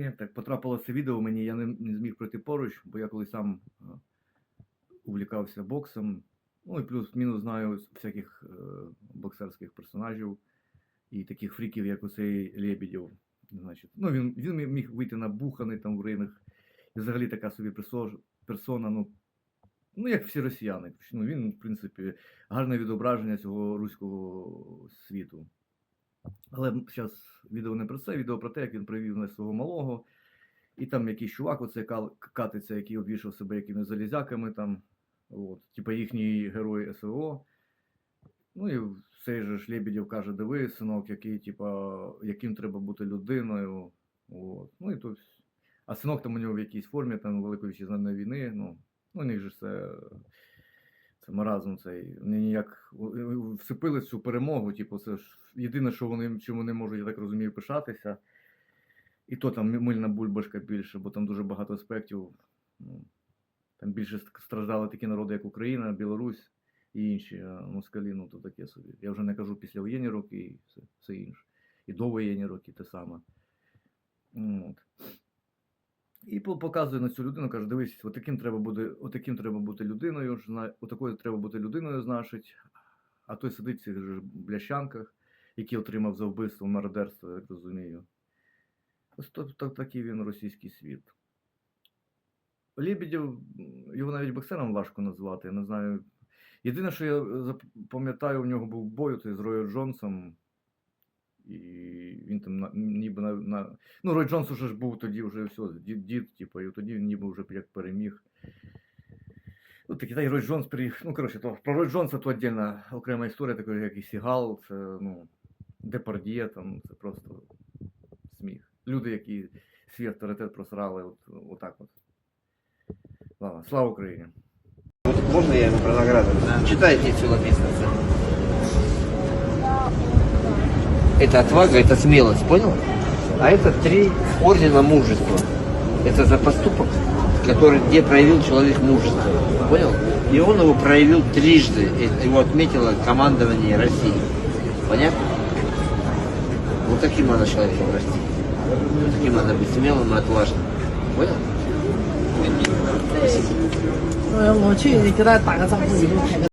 Україні. Так потрапило це відео мені, я не, не зміг пройти поруч, бо я колись сам е, увлікався боксом. Ну і плюс-мінус знаю всяких е, боксерських персонажів і таких фріків, як оцей Лебедєв. Значить, ну, він, він міг- вийти набуханий там в рингах. І взагалі така собі персона, ну, ну, як всі росіяни. Ну, він, в принципі, гарне відображення цього руського світу. Але зараз відео не про це, відео про те, як він привів на свого малого. І там якийсь чувак, оце катиться, який обвішав себе якимись залізяками там. От, типа їхній герой СВО. Ну і цей же ж Лебедєв каже: диви, синок, який, типа, яким треба бути людиною. От. Ну і то, а синок там у нього в якійсь формі там Великої вітчизняної війни. Ну, ну у них же це маразм цей. Вони ніяк вцепили цю перемогу. Типу, це ж єдине, що вони, чим вони можуть, я так розумію, пишатися. І то там мильна бульбашка більше, бо там дуже багато аспектів. Ну, там більше страждали такі народи, як Україна, Білорусь і інші. А москалі, ну то таке собі. Я вже не кажу післявоєнні роки і все, все інше. І довоєнні роки те саме. От. І показує на цю людину, каже: дивись, отаким треба бути, отаким треба бути людиною, отакою треба бути людиною, значить. А той сидить в цих же ж блящанках, які отримав за вбивство мародерство, я так розумію. Ось то, то, такий він російський світ. Лебедєв, м, його навіть боксером важко назвати, я не знаю. Єдине, що я пам'ятаю, у нього був бой той з Рою Джонсом. І він там на, ніби на, на. Ну, Рой Джонс уже ж був тоді вже все, дід, дід типу, і тоді він ніби вже як переміг. Ну, такий та й Рой Джонс приїхав. Ну, коротше, то, про Рой Джонса то віддільна окрема історія, така як і Сігал, це ну, Депардіє, там, це просто сміх. Люди, які свій авторитет просрали, от, отак от. Ладно, слава Україні! Можно я ему про награду? Читайте все Это отвага, это смелость, понял? А это три ордена мужества. Это за поступок, который, где проявил человек мужество. Понял? И он его проявил трижды. И Его отметило командование России. Понятно? Вот таким надо человеком расти. Вот таким надо быть смелым и отважным. Понял? 呃，我去给他打个招呼，以后开个。